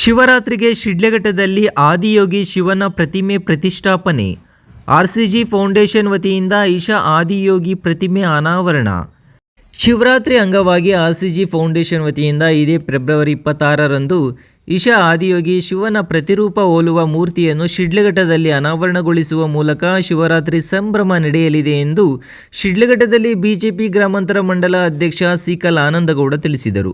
ಶಿವರಾತ್ರಿಗೆ ಶಿಡ್ಲಘಟ್ಟದಲ್ಲಿ ಆದಿಯೋಗಿ ಶಿವನ ಪ್ರತಿಮೆ ಪ್ರತಿಷ್ಠಾಪನೆ. ಆರ್ಸಿಜಿ ಫೌಂಡೇಶನ್ ವತಿಯಿಂದ ಈಶಾ ಆದಿಯೋಗಿ ಪ್ರತಿಮೆ ಅನಾವರಣ. ಶಿವರಾತ್ರಿ ಅಂಗವಾಗಿ ಆರ್ಸಿಜಿ ಫೌಂಡೇಶನ್ ವತಿಯಿಂದ ಇದೇ ಫೆಬ್ರವರಿ ಇಪ್ಪತ್ತಾರರಂದು ಈಶಾ ಆದಿಯೋಗಿ ಶಿವನ ಪ್ರತಿರೂಪ ಹೋಲುವ ಮೂರ್ತಿಯನ್ನು ಶಿಡ್ಲಘಟ್ಟದಲ್ಲಿ ಅನಾವರಣಗೊಳಿಸುವ ಮೂಲಕ ಶಿವರಾತ್ರಿ ಸಂಭ್ರಮ ನಡೆಯಲಿದೆ ಎಂದು ಶಿಡ್ಲಘಟ್ಟದಲ್ಲಿ ಬಿಜೆಪಿ ಗ್ರಾಮಾಂತರ ಮಂಡಲ ಅಧ್ಯಕ್ಷ ಸಿಕಲ್ ಆನಂದಗೌಡ ತಿಳಿಸಿದರು.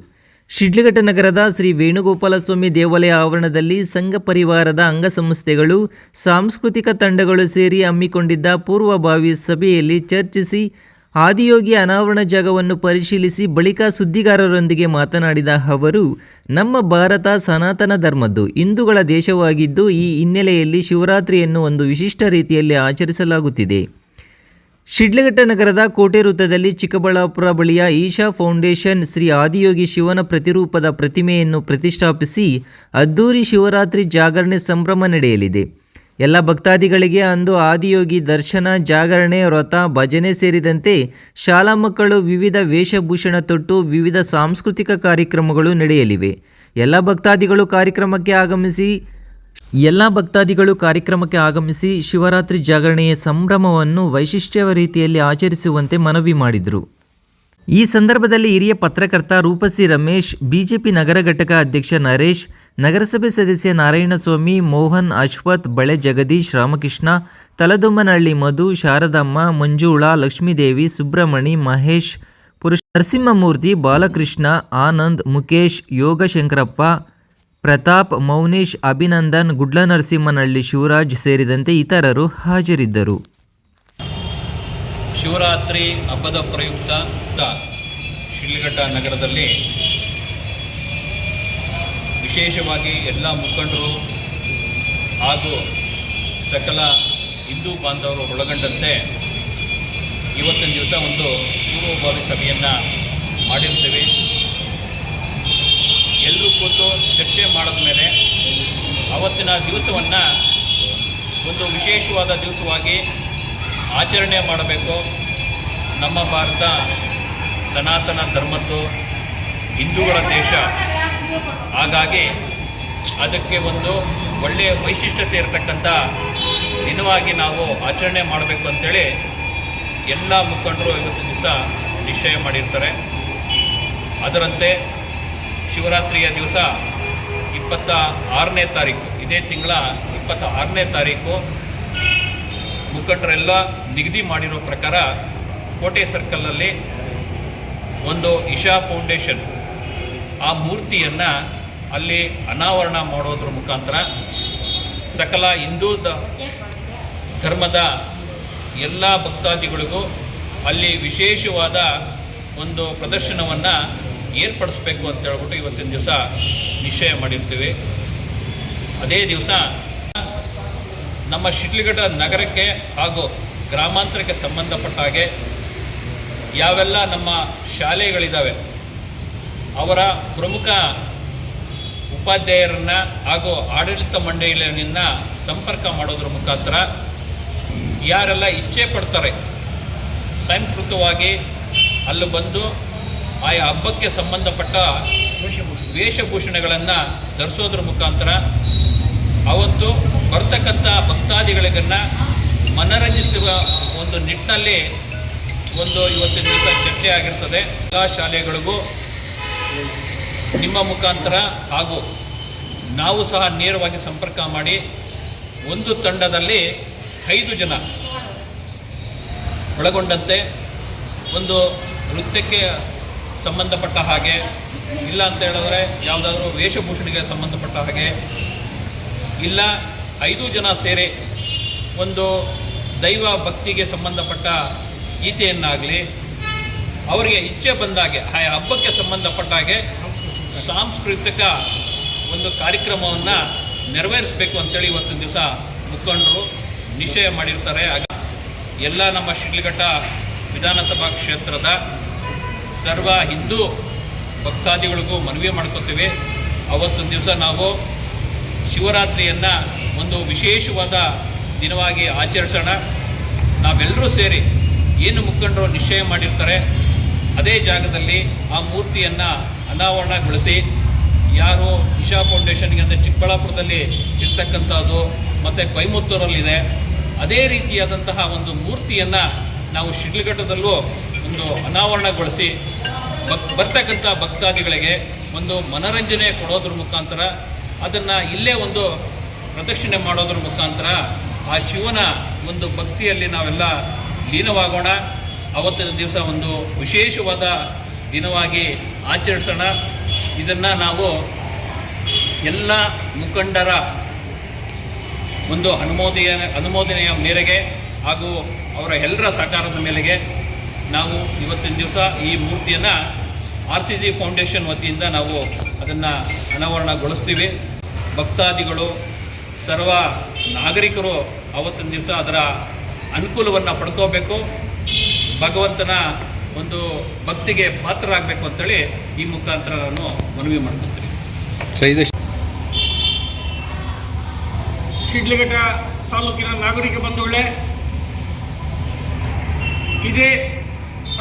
ಶಿಡ್ಲಘಟ್ಟ ನಗರದ ಶ್ರೀ ವೇಣುಗೋಪಾಲಸ್ವಾಮಿ ದೇವಾಲಯ ಆವರಣದಲ್ಲಿ ಸಂಘ ಪರಿವಾರದ ಅಂಗಸಂಸ್ಥೆಗಳು, ಸಾಂಸ್ಕೃತಿಕ ತಂಡಗಳು ಸೇರಿ ಹಮ್ಮಿಕೊಂಡಿದ್ದ ಪೂರ್ವಭಾವಿ ಸಭೆಯಲ್ಲಿ ಚರ್ಚಿಸಿ ಆದಿಯೋಗಿ ಅನಾವರಣ ಜಾಗವನ್ನು ಪರಿಶೀಲಿಸಿ ಬಳಿಕ ಸುದ್ದಿಗಾರರೊಂದಿಗೆ ಮಾತನಾಡಿದ ಅವರು, ನಮ್ಮ ಭಾರತ ಸನಾತನ ಧರ್ಮದ್ದು, ಹಿಂದೂಗಳ ದೇಶವಾಗಿದ್ದು ಈ ಹಿನ್ನೆಲೆಯಲ್ಲಿ ಶಿವರಾತ್ರಿಯನ್ನು ಒಂದು ವಿಶಿಷ್ಟ ರೀತಿಯಲ್ಲಿ ಆಚರಿಸಲಾಗುತ್ತಿದೆ. ಶಿಡ್ಲಘಟ್ಟ ನಗರದ ಕೋಟೆ ವೃತ್ತದಲ್ಲಿ ಚಿಕ್ಕಬಳ್ಳಾಪುರ ಬಳಿಯ ಈಶಾ ಫೌಂಡೇಶನ್ ಶ್ರೀ ಆದಿಯೋಗಿ ಶಿವನ ಪ್ರತಿರೂಪದ ಪ್ರತಿಮೆಯನ್ನು ಪ್ರತಿಷ್ಠಾಪಿಸಿ ಅದ್ದೂರಿ ಶಿವರಾತ್ರಿ ಜಾಗರಣೆ ಸಂಭ್ರಮ ನಡೆಯಲಿದೆ. ಎಲ್ಲ ಭಕ್ತಾದಿಗಳಿಗೆ ಅಂದು ಆದಿಯೋಗಿ ದರ್ಶನ, ಜಾಗರಣೆ, ವ್ರತ, ಭಜನೆ ಸೇರಿದಂತೆ ಶಾಲಾ ಮಕ್ಕಳು ವಿವಿಧ ವೇಷಭೂಷಣ ತೊಟ್ಟು ವಿವಿಧ ಸಾಂಸ್ಕೃತಿಕ ಕಾರ್ಯಕ್ರಮಗಳು ನಡೆಯಲಿವೆ. ಎಲ್ಲ ಭಕ್ತಾದಿಗಳು ಕಾರ್ಯಕ್ರಮಕ್ಕೆ ಆಗಮಿಸಿ ಎಲ್ಲ ಭಕ್ತಾದಿಗಳು ಕಾರ್ಯಕ್ರಮಕ್ಕೆ ಆಗಮಿಸಿ ಶಿವರಾತ್ರಿ ಜಾಗರಣೆಯ ಸಂಭ್ರಮವನ್ನು ವೈಶಿಷ್ಟ್ಯವ ರೀತಿಯಲ್ಲಿ ಆಚರಿಸುವಂತೆ ಮನವಿ ಮಾಡಿದರು. ಈ ಸಂದರ್ಭದಲ್ಲಿ ಹಿರಿಯ ಪತ್ರಕರ್ತ ರೂಪಸಿ ರಮೇಶ್, ಬಿಜೆಪಿ ನಗರ ಘಟಕ ಅಧ್ಯಕ್ಷ ನರೇಶ್, ನಗರಸಭೆ ಸದಸ್ಯ ನಾರಾಯಣಸ್ವಾಮಿ, ಮೋಹನ್, ಅಶ್ವಥ್, ಬಳೆ ಜಗದೀಶ್, ರಾಮಕೃಷ್ಣ, ತಲದುಮ್ಮನಹಳ್ಳಿ ಮಧು, ಶಾರದಮ್ಮ, ಮಂಜುಳಾ, ಲಕ್ಷ್ಮೀದೇವಿ, ಸುಬ್ರಹ್ಮಣಿ, ಮಹೇಶ್, ಪುರುಷ ನರಸಿಂಹಮೂರ್ತಿ, ಬಾಲಕೃಷ್ಣ, ಆನಂದ್ ಮುಖೇಶ್ ಯೋಗ ಶಂಕರಪ್ಪ ಪ್ರತಾಪ್, ಮೌನೇಶ್, ಅಭಿನಂದನ್ ಗುಡ್ಲನರಸಿಂಹನಹಳ್ಳಿ ಶಿವರಾಜ್ ಸೇರಿದಂತೆ ಇತರರು ಹಾಜರಿದ್ದರು. ಶಿವರಾತ್ರಿ ಹಬ್ಬದ ಪ್ರಯುಕ್ತ ಶಿಡ್ಲಘಟ್ಟ ನಗರದಲ್ಲಿ ವಿಶೇಷವಾಗಿ ಎಲ್ಲ ಮುಖಂಡರು ಹಾಗೂ ಸಕಲ ಹಿಂದೂ ಬಾಂಧವರು ಒಳಗೊಂಡಂತೆ ಇವತ್ತಿನ ದಿವಸ ಒಂದು ಪೂರ್ವಭಾವಿ ಸಭೆಯನ್ನು ಮಾಡಿರ್ತೀವಿ ಎಲ್ಲರೂ ಕೂತು ಚರ್ಚೆ ಮಾಡಿದ ಮೇಲೆ ಅವತ್ತಿನ ದಿವಸವನ್ನು ಒಂದು ವಿಶೇಷವಾದ ದಿವಸವಾಗಿ ಆಚರಣೆ ಮಾಡಬೇಕು. ನಮ್ಮ ಭಾರತ ಸನಾತನ ಧರ್ಮದ್ದು ಹಿಂದೂಗಳ ದೇಶ. ಹಾಗಾಗಿ ಅದಕ್ಕೆ ಒಂದು ಒಳ್ಳೆಯ ವೈಶಿಷ್ಟ್ಯತೆ ಇರತಕ್ಕಂಥ ದಿನವಾಗಿ ನಾವು ಆಚರಣೆ ಮಾಡಬೇಕು ಅಂತೇಳಿ ಎಲ್ಲ ಮುಖಂಡರು ಇವತ್ತು ದಿವಸ ನಿಶ್ಚಯ ಮಾಡಿರ್ತಾರೆ. ಅದರಂತೆ ಶಿವರಾತ್ರಿಯ ದಿವಸ ಇಪ್ಪತ್ತ ಆರನೇ ತಾರೀಕು. ಇದೇ ತಿಂಗಳ ಇಪ್ಪತ್ತ ಆರನೇ ತಾರೀಕು ಮುಖಂಡರೆಲ್ಲ ನಿಗದಿ ಮಾಡಿರೋ ಪ್ರಕಾರ ಕೋಟೆ ಸರ್ಕಲ್ನಲ್ಲಿ ಒಂದು ಇಶಾ ಫೌಂಡೇಶನ್ ಆ ಮೂರ್ತಿಯನ್ನು ಅಲ್ಲಿ ಅನಾವರಣ ಮಾಡೋದ್ರ ಮುಖಾಂತರ ಸಕಲ ಹಿಂದೂ ಧರ್ಮದ ಎಲ್ಲ ಭಕ್ತಾದಿಗಳಿಗೂ ಅಲ್ಲಿ ವಿಶೇಷವಾದ ಒಂದು ಪ್ರದರ್ಶನವನ್ನು ಏರ್ಪಡಿಸ್ಬೇಕು ಅಂತ ಹೇಳ್ಬಿಟ್ಟು ಇವತ್ತಿನ ದಿವಸ ನಿಶ್ಚಯ ಮಾಡಿರ್ತೀವಿ. ಅದೇ ದಿವಸ ನಮ್ಮ ಶಿಡ್ಲಘಟ್ಟ ನಗರಕ್ಕೆ ಹಾಗೂ ಗ್ರಾಮಾಂತರಕ್ಕೆ ಸಂಬಂಧಪಟ್ಟ ಹಾಗೆ ಯಾವೆಲ್ಲ ನಮ್ಮ ಶಾಲೆಗಳಿದ್ದಾವೆ ಅವರ ಪ್ರಮುಖ ಉಪಾಧ್ಯಾಯರನ್ನು ಹಾಗೂ ಆಡಳಿತ ಮಂಡಳಿಯನ್ನ ಸಂಪರ್ಕ ಮಾಡೋದ್ರ ಮುಖಾಂತರ ಯಾರೆಲ್ಲ ಇಚ್ಛೆ ಪಡ್ತಾರೆ, ಸ್ವಯಂಕೃತವಾಗಿ ಅಲ್ಲಿ ಬಂದು ಆಯಾ ಹಬ್ಬಕ್ಕೆ ಸಂಬಂಧಪಟ್ಟ ವೇಷಭೂಷಣಗಳನ್ನು ಧರಿಸೋದ್ರ ಮುಖಾಂತರ ಅವತ್ತು ಬರ್ತಕ್ಕಂಥ ಭಕ್ತಾದಿಗಳಿಗನ್ನು ಮನರಂಜಿಸುವ ಒಂದು ನಿಟ್ಟಿನಲ್ಲಿ ಒಂದು ಇವತ್ತಿನ ದಿವಸ ಚರ್ಚೆ ಆಗಿರ್ತದೆ. ಎಲ್ಲ ಶಾಲೆಗಳಿಗೂ ನಿಮ್ಮ ಮುಖಾಂತರ ಹಾಗೂ ನಾವು ಸಹ ನೇರವಾಗಿ ಸಂಪರ್ಕ ಮಾಡಿ ಒಂದು ತಂಡದಲ್ಲಿ ಐದು ಜನ ಒಳಗೊಂಡಂತೆ ಒಂದು ನೃತ್ಯಕ್ಕೆ ಸಂಬಂಧಪಟ್ಟ ಹಾಗೆ, ಇಲ್ಲ ಅಂತ ಹೇಳಿದ್ರೆ ಯಾವುದಾದ್ರೂ ವೇಷಭೂಷಣಿಗೆ ಸಂಬಂಧಪಟ್ಟ ಹಾಗೆ, ಇಲ್ಲ ಐದು ಜನ ಸೇರಿ ಒಂದು ದೈವ ಭಕ್ತಿಗೆ ಸಂಬಂಧಪಟ್ಟ ಗೀತೆಯನ್ನಾಗಲಿ, ಅವರಿಗೆ ಇಚ್ಛೆ ಬಂದಾಗೆ ಆ ಹಬ್ಬಕ್ಕೆ ಸಂಬಂಧಪಟ್ಟ ಹಾಗೆ ಸಾಂಸ್ಕೃತಿಕ ಒಂದು ಕಾರ್ಯಕ್ರಮವನ್ನು ನೆರವೇರಿಸಬೇಕು ಅಂತೇಳಿ ಇವತ್ತಿನ ದಿವಸ ಮುಖಂಡರು ನಿಶ್ಚಯ ಮಾಡಿರ್ತಾರೆ. ಆಗ ಎಲ್ಲ ನಮ್ಮ ಶಿಡ್ಲಘಟ್ಟ ವಿಧಾನಸಭಾ ಕ್ಷೇತ್ರದ ಸರ್ವ ಹಿಂದೂ ಭಕ್ತಾದಿಗಳಿಗೂ ಮನವಿ ಮಾಡ್ಕೋತೀವಿ. ಅವತ್ತು ದಿವಸ ನಾವು ಶಿವರಾತ್ರಿಯನ್ನು ಒಂದು ವಿಶೇಷವಾದ ದಿನವಾಗಿ ಆಚರಿಸೋಣ. ನಾವೆಲ್ಲರೂ ಸೇರಿ ಏನು ಮುಖಂಡರು ನಿಶ್ಚಯ ಮಾಡಿರ್ತಾರೆ, ಅದೇ ಜಾಗದಲ್ಲಿ ಆ ಮೂರ್ತಿಯನ್ನು ಅನಾವರಣಗೊಳಿಸಿ, ಯಾರು ಇಶಾ ಫೌಂಡೇಶನ್ಗೆ ಅಂದರೆ ಚಿಕ್ಕಬಳ್ಳಾಪುರದಲ್ಲಿ ಇರ್ತಕ್ಕಂಥದ್ದು, ಮತ್ತು ಕೊಯಮತ್ತೂರಲ್ಲಿದೆ, ಅದೇ ರೀತಿಯಾದಂತಹ ಒಂದು ಮೂರ್ತಿಯನ್ನು ನಾವು ಶಿಡ್ಲಘಟ್ಟದಲ್ಲೂ ಒಂದು ಅನಾವರಣಗೊಳಿಸಿ ಭಕ್, ಬರ್ತಕ್ಕಂಥ ಭಕ್ತಾದಿಗಳಿಗೆ ಒಂದು ಮನರಂಜನೆ ಕೊಡೋದ್ರ ಮುಖಾಂತರ ಅದನ್ನು ಇಲ್ಲೇ ಒಂದು ಪ್ರದಕ್ಷಿಣೆ ಮಾಡೋದ್ರ ಮುಖಾಂತರ ಆ ಶಿವನ ಒಂದು ಭಕ್ತಿಯಲ್ಲಿ ನಾವೆಲ್ಲ ಲೀನವಾಗೋಣ. ಅವತ್ತಿನ ದಿವಸ ಒಂದು ವಿಶೇಷವಾದ ದಿನವಾಗಿ ಆಚರಿಸೋಣ. ಇದನ್ನು ನಾವು ಎಲ್ಲ ಮುಖಂಡರ ಒಂದು ಅನುಮೋದನೆಯ ಅನುಮೋದನೆಯ ಮೇರೆಗೆ ಹಾಗೂ ಅವರ ಎಲ್ಲರ ಸಹಕಾರದ ಮೇರೆಗೆ ನಾವು ಇವತ್ತಿನ ದಿವಸ ಈ ಮೂರ್ತಿಯನ್ನು ಆರ್ ಸಿ ಜಿ ಫೌಂಡೇಶನ್ ವತಿಯಿಂದ ನಾವು ಅದನ್ನು ಅನಾವರಣಗೊಳಿಸ್ತೀವಿ. ಭಕ್ತಾದಿಗಳು ಸರ್ವ ನಾಗರಿಕರು ಅವತ್ತಿನ ದಿವಸ ಅದರ ಅನುಕೂಲವನ್ನು ಪಡ್ಕೋಬೇಕು. ಭಗವಂತನ ಒಂದು ಭಕ್ತಿಗೆ ಪಾತ್ರರಾಗಬೇಕು ಅಂತೇಳಿ ಈ ಮುಖಾಂತರ ನಾನು ಮನವಿ ಮಾಡ್ಕೊತೀನಿ. ಶಿಡ್ಲಘಟ್ಟ ತಾಲೂಕಿನ ನಾಗರಿಕ ಬಂಧುಗಳೇ ಇದೇ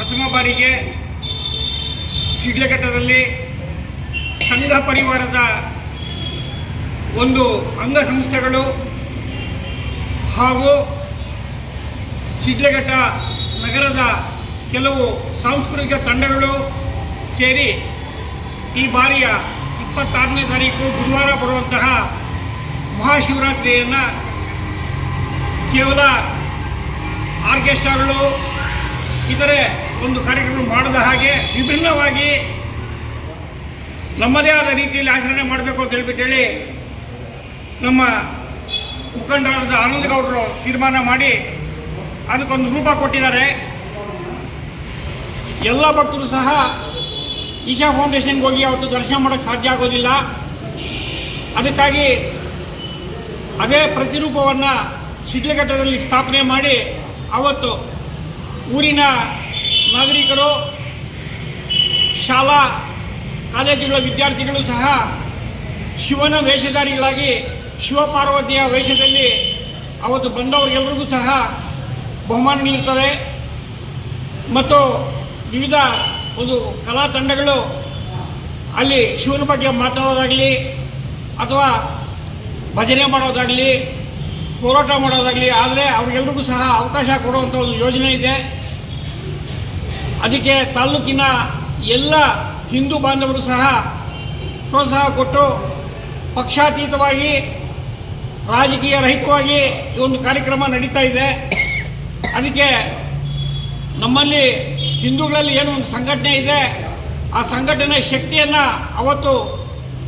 ಪ್ರಥಮ ಬಾರಿಗೆ ಶಿಡ್ಲಘಟ್ಟದಲ್ಲಿ ಸಂಘ ಪರಿವಾರದ ಒಂದು ಅಂಗಸಂಸ್ಥೆಗಳು ಹಾಗೂ ಶಿಡ್ಲಘಟ್ಟ ನಗರದ ಕೆಲವು ಸಾಂಸ್ಕೃತಿಕ ತಂಡಗಳು ಸೇರಿ ಈ ಬಾರಿಯ ಇಪ್ಪತ್ತಾರನೇ ತಾರೀಕು ಗುರುವಾರ ಬರುವಂತಹ ಮಹಾಶಿವರಾತ್ರಿಯನ್ನು ಕೇವಲ ಆರ್ಕೆಸ್ಟ್ರಾಗಳು ಇತರೆ ಒಂದು ಕಾರ್ಯಕ್ರಮ ಮಾಡದ ಹಾಗೆ ವಿಭಿನ್ನವಾಗಿ ನಮ್ಮದೇ ಆದ ರೀತಿಯಲ್ಲಿ ಆಚರಣೆ ಮಾಡಬೇಕು ಅಂತ ಹೇಳ್ಬಿಟ್ಟೇಳಿ ನಮ್ಮ ಮುಖಂಡರಾದ ಆನಂದ ಗೌಡರು ತೀರ್ಮಾನ ಮಾಡಿ ಅದಕ್ಕೊಂದು ರೂಪ ಕೊಟ್ಟಿದ್ದಾರೆ. ಎಲ್ಲ ಭಕ್ತರು ಸಹ ಈಶಾ ಫೌಂಡೇಶನ್ಗೆ ಹೋಗಿ ಅವತ್ತು ದರ್ಶನ ಮಾಡೋಕ್ಕೆ ಸಾಧ್ಯ ಆಗೋದಿಲ್ಲ. ಅದಕ್ಕಾಗಿ ಅದೇ ಪ್ರತಿರೂಪವನ್ನು ಶಿಡ್ಲಘಟ್ಟದಲ್ಲಿ ಸ್ಥಾಪನೆ ಮಾಡಿ ಅವತ್ತು ಊರಿನ ನಾಗರಿಕರು, ಶಾಲಾ ಕಾಲೇಜುಗಳ ವಿದ್ಯಾರ್ಥಿಗಳು ಸಹ ಶಿವನ ವೇಷಧಾರಿಗಳಾಗಿ ಶಿವಪಾರ್ವತಿಯ ವೇಷದಲ್ಲಿ ಅವತ್ತು ಬಂದವರಿಗೆಲ್ಲರಿಗೂ ಸಹ ಬಹುಮಾನ ನೀಡುತ್ತದೆ ಮತ್ತು ವಿವಿಧ ಒಂದು ಕಲಾ ತಂಡಗಳು ಅಲ್ಲಿ ಶಿವನ ಬಗ್ಗೆ ಮಾತನಾಡೋದಾಗಲಿ ಅಥವಾ ಭಜನೆ ಮಾಡೋದಾಗಲಿ ಹೋರಾಟ ಮಾಡೋದಾಗಲಿ, ಆದರೆ ಅವ್ರಿಗೆಲ್ರಿಗೂ ಸಹ ಅವಕಾಶ ಕೊಡುವಂಥ ಒಂದು ಯೋಜನೆ ಇದೆ. ಅದಕ್ಕೆ ತಾಲೂಕಿನ ಎಲ್ಲ ಹಿಂದೂ ಬಾಂಧವರು ಸಹ ಪ್ರೋತ್ಸಾಹ ಕೊಟ್ಟು ಪಕ್ಷಾತೀತವಾಗಿ, ರಾಜಕೀಯ ರಹಿತವಾಗಿ ಈ ಒಂದು ಕಾರ್ಯಕ್ರಮ ನಡೀತಾ ಇದೆ. ಅದಕ್ಕೆ ನಮ್ಮಲ್ಲಿ ಹಿಂದೂಗಳಲ್ಲಿ ಏನು ಒಂದು ಸಂಘಟನೆ ಇದೆ. ಆ ಸಂಘಟನೆ ಶಕ್ತಿಯನ್ನು ಅವತ್ತು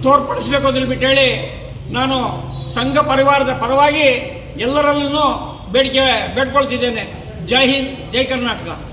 ತೋರ್ಪಡಿಸಬೇಕು ಅಂತ ಹೇಳಿ ನಾನು ಸಂಘ ಪರಿವಾರದ ಪರವಾಗಿ ಎಲ್ಲರಲ್ಲೂ ಬೇಡಿಕೆ ಬೇಡ್ಕೊಳ್ತಿದ್ದೇನೆ. ಜೈ ಹಿಂದ್ ಜೈ ಕರ್ನಾಟಕ.